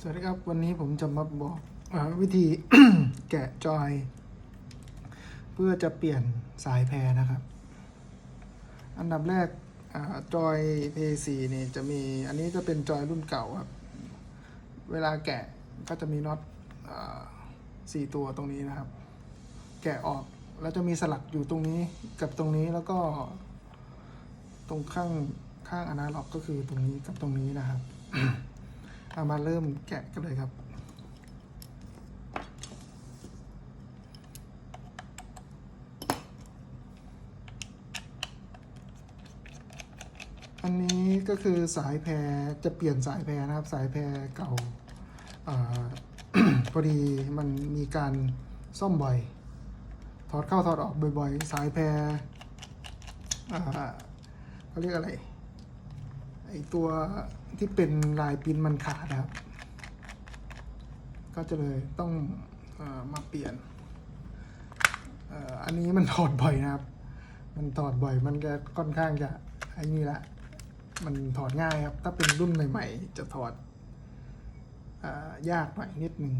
สวัสดีครับ วันนี้ผมจะมาบอกอวิธีแกะจอย เพื่อจะเปลี่ยนสายแพรนะครับ อันดับแรกอจอย P4 นี่จะมีอันนี้จะเป็นจอยรุ่นเก่าครับ เวลาแกะก็จะมีน็อตสี่ตัวตรงนี้นะครับ แกะออกแล้วจะมีสลักอยู่ตรงนี้กับตรงนี้แล้วก็ ตรงข้างข้างอนาล็อกก็คือตรงนี้กับตรงนี้นะครับามาเริ่มแกะกันเลยครับ อันนี้ก็คือสายแพรจะเปลี่ยนสายแพรนะครับ สายแพรเก่าอาพอดีมันมีการซ่อมบ่อย ถอดเข้าถอดออกบ่อยๆ สายแพรเขาเรียกอะไร ไอตัวที่เป็นลายปินมันขาดครับ ก็จะเลยต้องอมาเปลี่ยนอันนี้มันถอดบ่อยนะครับ มันถอดบ่อยมันจะค่อนข้างจะไอ้นี่ละมันถอดง่ายครับ ถ้าเป็นรุ่นใหม่ ๆ จะถอดอยากหน่อยนิดนึง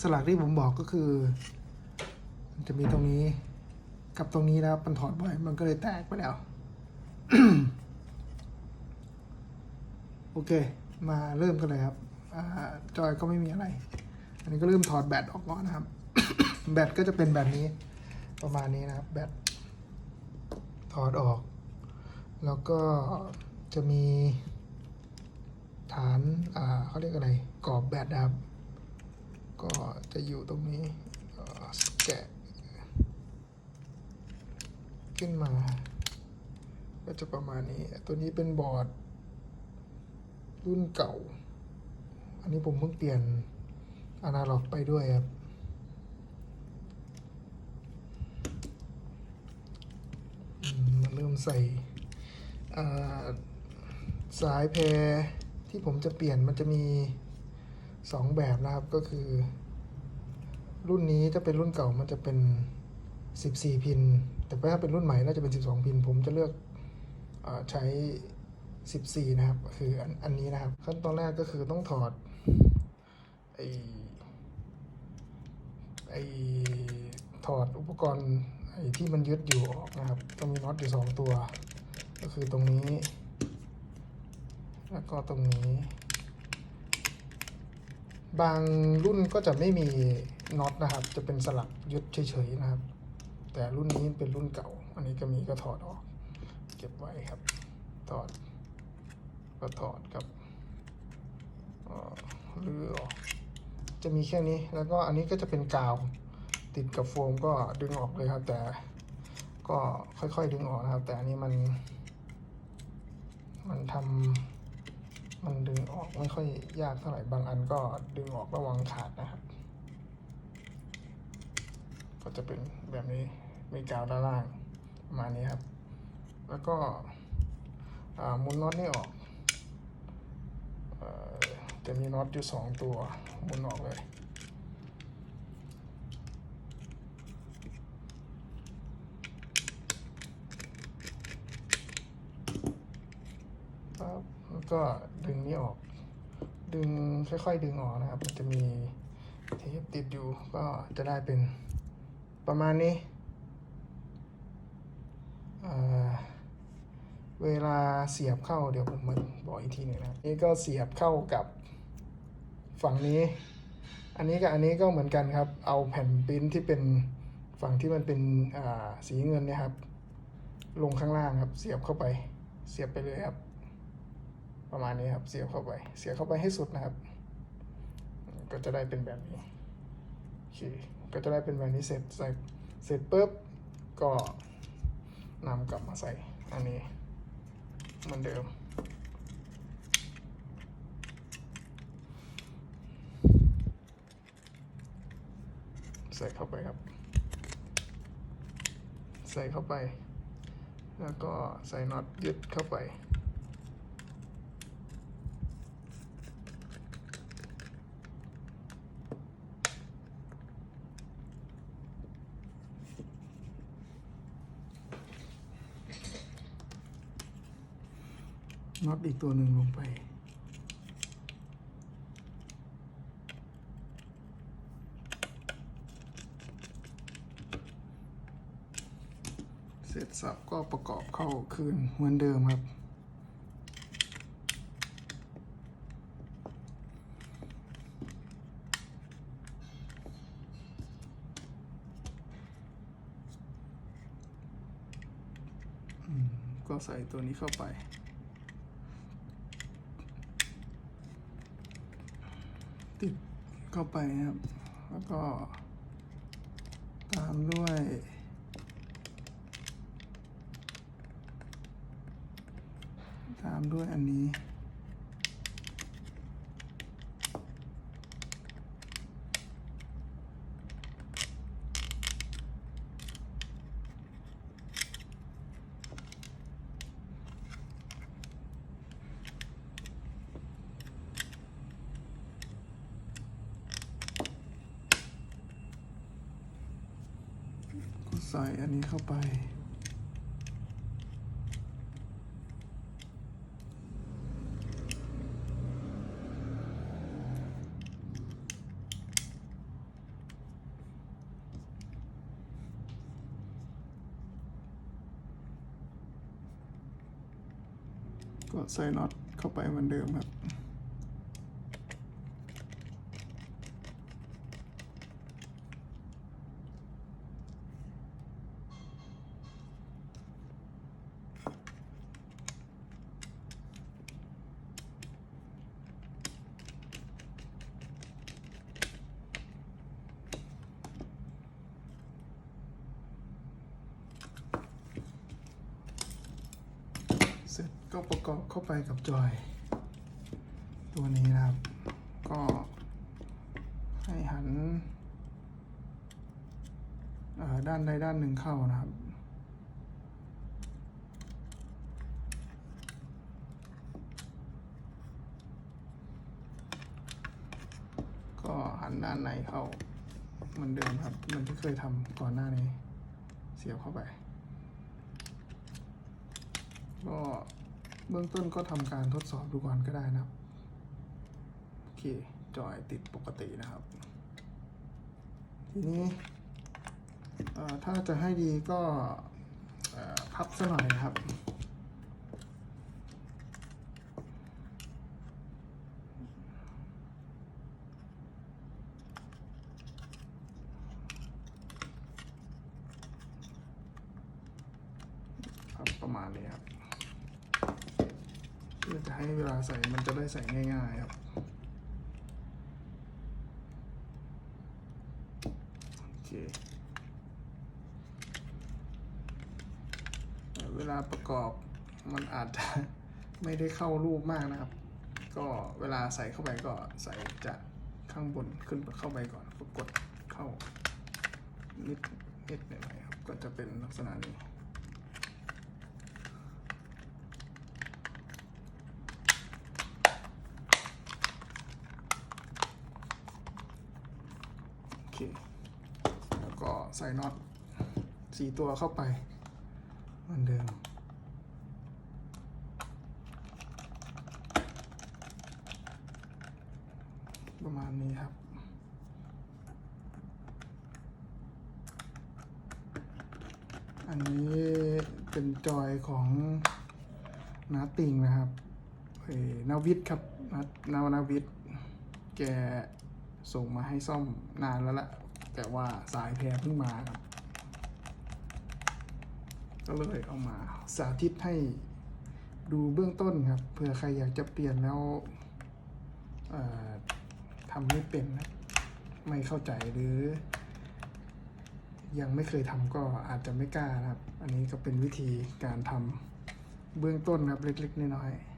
สลักที่ผมบอกก็คือมันจะมีตรงนี้กับตรงนี้นะครับมันถอดบ่อยมันก็เลยแตกไปแล้ว โอเค มาเริ่มกันเลยครับอจอยก็ไม่มีอะไร อันนี้ก็เริ่มถอดแบตออกก่อนนะครับ แบตก็จะเป็นแบบนี้ ประมาณนี้นะครับ แบตถอดออก แล้วก็จะมี ฐานอ่าเขาเรียกอะไรกรอบแบตนะครับ ก็จะอยู่ตรงนี้แกะ ขึ้นมา ก็จะประมาณนี้ ตัวนี้เป็นบอร์ด รุ่นเก่า อันนี้ผมเพิ่งเปลี่ยนอนาล็อกไปด้วยครับอืมมาเริ่มใส่สายแพรที่ผมจะเปลี่ยนมันจะมีสองแบบนะครับก็คือ รุ่นนี้ถ้าเป็นรุ่นเก่ามันจะเป็น 14 พิน แต่ถ้าเป็นรุ่นใหม่น่าจะเป็น 12 พิน ผมจะเลือกอใช้ 14 นะครับ คืออันอันนี้นะครับ ขั้นตอนแรกก็คือต้องถอดไอไอถอดอุปกรณ์ไอที่มันยึดอยู่ออกนะครับต้องมีน็อตอยู่สองตัว ก็คือตรงนี้ แล้วก็ตรงนี้ บางรุ่นก็จะไม่มีน็อตนะครับ จะเป็นสลักยึดเฉยๆนะครับ แต่รุ่นนี้เป็นรุ่นเก่า อันนี้ก็มีก็ถอดออก เก็บไว้ครับถอด ก็ถอดกับเอ่อรื้อออกจะมีแค่นี้แล้วก็อันนี้ก็จะเป็นกาวติดกับโฟมก็ดึงออกเลยครับ แต่ก็ค่อยๆดึงออกนะครับ แต่อันนี้มัน มันทำมันดึงออกไม่ค่อยยากเท่าไหร่บางอันก็ดึงออกระวังขาดนะครับ ก็จะเป็นแบบนี้มีกาวด้านล่างมานี้ครับ แล้วก็หมุนน็อตนี่ออก อจะมีน็อตอยู่สองตัวหมุนออกเลยครับแล้วก็ดึงนี้ออก ดึงค่อยๆดึงออกนะครับ มันจะมีเทปติดอยู่ก็จะได้เป็นประมาณนี้ เวลาเสียบเข้าเดี๋ยวผมมาบอกอีกทีหนึ่งนะนี่ก็เสียบเข้ากับ ฝั่งนี้ อันนี้กับอันนี้ก็เหมือนกันครับ เอาแผ่นปิ้นที่เป็นฝั่งที่มันเป็นอ่าสีเงินเนะครับ ลงข้างล่างครับ เสียบเข้าไป เสียบไปเลยครับ ประมาณนี้ครับ เสียบเข้าไป เสียบเข้าไปให้สุดนะครับ ก็จะได้เป็นแบบนี้โอเคก็จะได้เป็นแบบนี้เสร็จใส่เสร็จปุ๊บก็นำกลับมาใส่อันนี้เหมือนเดิม ใส่เข้าไปครับ ใส่เข้าไป แล้วก็ใส่น็อตยึดเข้าไปน็อตอีกตัวหนึ่งลงไป สับก็ประกอบเข้าคืนเหมือนเดิมครับ ก็ใส่ตัวนี้เข้าไปติดเข้าไปนะครับ แล้วก็ตามด้วย ตามด้วยอันนี้ ก็ใส่อันนี้เข้าไป ก็ใส่น็อตเข้าไปเหมือนเดิมครับ ก็ประกอบเข้าไปกับจอย ตัวนี้นะครับ ก็ให้หันด้านใดด้านหนึ่งเข้านะครับ ก็หันด้านในเข้าเหมือนเดิมครับ มันที่เคยทำก่อนหน้านี้ เสียบเข้าไป ก็ เบื้องต้นก็ทำการทดสอบดูก่อนก็ได้นะครับ โอเค จอยติดปกตินะครับ ทีนี้ถ้าจะให้ดีก็พับซะหน่อยนะครับประมาณนี้ครับ เพื่อ จะให้เวลาใส่มันจะได้ใส่ง่ายๆครับ โอเค เวลาประกอบมันอาจจะไม่ได้เข้ารูปมากนะครับ ก็เวลาใส่เข้าไปก็ใส่จากข้างบนขึ้นเข้าไปก่อนก็กดเข้านิดนิดหน่อยๆครับ ก็จะเป็นลักษณะนี้ โอเค แล้วก็ ใส่น็อตสี่ตัวเข้าไปเหมือนเดิมประมาณนี้ครับ อันนี้เป็นจอยของนาติงนะครับเอ้ยนาวิทครับนานานาวิทแกส่งมาให้ซ่อมนานแล้วละ แต่ว่าสายแพรเพิ่งมาครับ ก็เลยเอามาสาธิตให้ดูเบื้องต้นครับเผื่อใครอยากจะเปลี่ยนแล้วทำไม่เป็นนะไม่เข้าใจหรือ ยังไม่เคยทำก็อาจจะไม่กล้านะครับ อันนี้ก็เป็นวิธีการทำเบื้องต้นครับเล็กๆน้อยๆ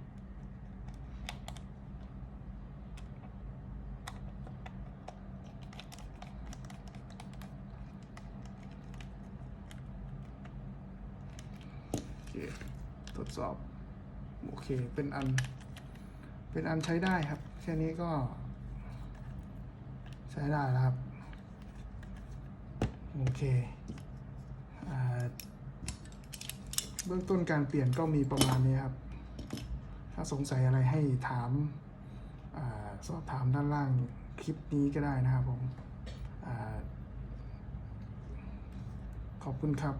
โอเค ท ดสอบ โอเค เป็นอัน เป็นอันใช้ได้ครับ แค่นี้ก็ ใช้ได้แล้วครับ โอเคเบื้องต้นการเปลี่ยนก็มีประมาณนี้ครับ ถ้าสงสัยอะไรให้ถามอาสอบถามด้านล่างคลิปนี้ก็ได้นะครับผมอขอบคุณครับ